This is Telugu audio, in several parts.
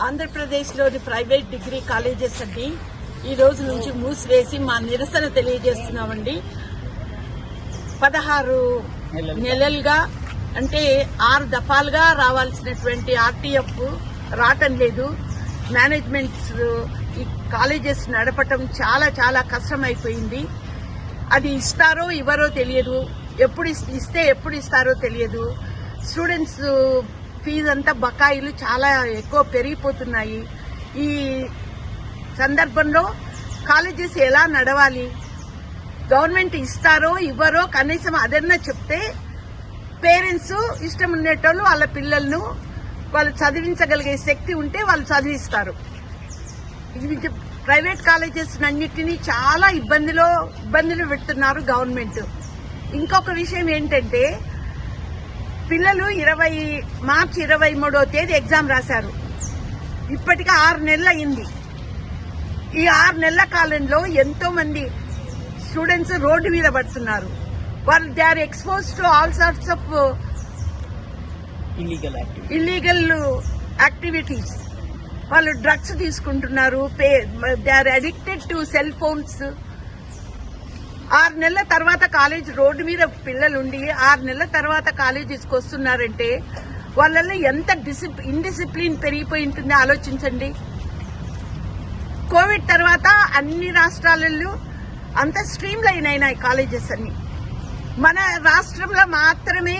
ఆంధ్రప్రదేశ్లోని ప్రైవేట్ డిగ్రీ కాలేజెస్ అన్ని ఈ రోజు నుంచి మూసివేసి మా నిరసన తెలియజేస్తున్నామండి. పదహారు నెలలుగా అంటే ఆరు దఫాలుగా రావాల్సినటువంటి ఆర్టీఎఫ్ రావటం లేదు. మేనేజ్మెంట్స్ ఈ కాలేజెస్ నడపటం చాలా చాలా కష్టమైపోయింది. అది ఇస్తారో ఇవ్వరో తెలియదు. ఎప్పుడు ఇస్తే ఎప్పుడు ఇస్తారో తెలియదు. స్టూడెంట్స్ ఫీజు అంతా బకాయిలు చాలా ఎక్కువ పెరిగిపోతున్నాయి. ఈ సందర్భంలో కాలేజెస్ ఎలా నడవాలి? గవర్నమెంట్ ఇస్తారో ఇవ్వరో కనీసం అదన్నా చెప్తే పేరెంట్స్ ఇష్టం ఉండేటోళ్ళు వాళ్ళ పిల్లలను వాళ్ళు చదివించగలిగే శక్తి ఉంటే వాళ్ళు చదివిస్తారు. ప్రైవేట్ కాలేజెస్ అన్నిటినీ చాలా ఇబ్బందిలో ఇబ్బందులు పెడుతున్నారు గవర్నమెంట్. ఇంకొక విషయం ఏంటంటే పిల్లలు ఇరవై మార్చి ఇరవై మూడో తేదీ ఎగ్జామ్ రాశారు. ఇప్పటికి ఆరు నెలలు అయింది. ఈ ఆరు నెలల కాలంలో ఎంతో మంది స్టూడెంట్స్ రోడ్డు మీద పడుతున్నారు. వాళ్ళు they are expose to all sorts of illegal activity illegal activities వాళ్ళు డ్రగ్స్ తీసుకుంటున్నారు they are addicted to cell phones ఆరు నెలల తర్వాత కాలేజ్ రోడ్డు మీద పిల్లలుండి ఆరు నెలల తర్వాత కాలేజెస్కి వస్తున్నారంటే వాళ్ళల్లో ఎంత డిసిప్ ఇన్డిసిప్లిన్ పెరిగిపోయి ఉంటుందో ఆలోచించండి. కోవిడ్ తర్వాత అన్ని రాష్ట్రాలలో అంత స్ట్రీమ్ లైన్ అయినాయి కాలేజెస్ అన్ని. మన రాష్ట్రంలో మాత్రమే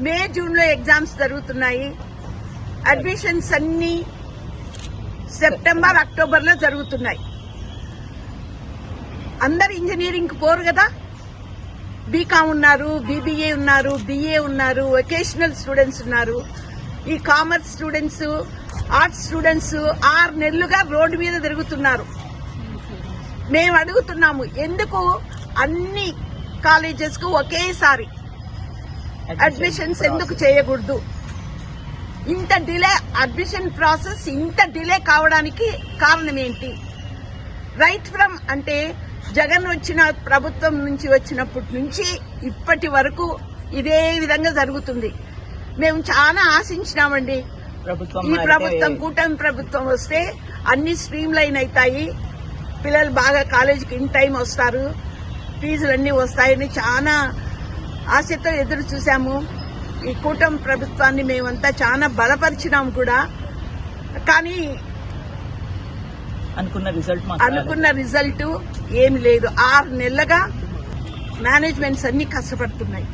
మే జూన్లో ఎగ్జామ్స్ జరుగుతున్నాయి. అడ్మిషన్స్ అన్ని సెప్టెంబర్ అక్టోబర్లో జరుగుతున్నాయి. అందరు ఇంజనీరింగ్ పోరు కదా. బీకామ్ ఉన్నారు బీబీఏ ఉన్నారు బిఏ ఉన్నారు వొకేషనల్ స్టూడెంట్స్ ఉన్నారు. E commerce students arts students ఆరు నెలలుగా రోడ్డు మీద తిరుగుతున్నారు. మేము అడుగుతున్నాము ఎందుకు అన్ని కాలేజెస్కు ఒకేసారి అడ్మిషన్స్ ఎందుకు చేయకూడదు? ఇంత డిలే అడ్మిషన్ ప్రాసెస్ ఇంత డిలే కావడానికి కారణం ఏంటి? రైట్ ఫ్రమ్ అంటే జగన్ వచ్చిన ప్రభుత్వం నుంచి వచ్చినప్పటి నుంచి ఇప్పటి వరకు ఇదే విధంగా జరుగుతుంది. మేము చాలా ఆశించినామండి. ఈ ప్రభుత్వం కూటమి ప్రభుత్వం వస్తే అన్ని స్ట్రీమ్ లైన్ అవుతాయి. పిల్లలు బాగా కాలేజీకి ఇన్ టైం వస్తారు. ఫీజులు అన్ని వస్తాయని చాలా ఆశతో ఎదురు చూసాము ఈ కూటమి ప్రభుత్వాన్ని మేమంతా చాలా బలపరిచినాము కూడా. కానీ అనుకున్న రిజల్ట్ అనుకున్న రిజల్ట్ ఏమి లేదు. ఆరు నెలలుగా మేనేజ్మెంట్స్ అన్ని కష్టపడుతున్నాయి.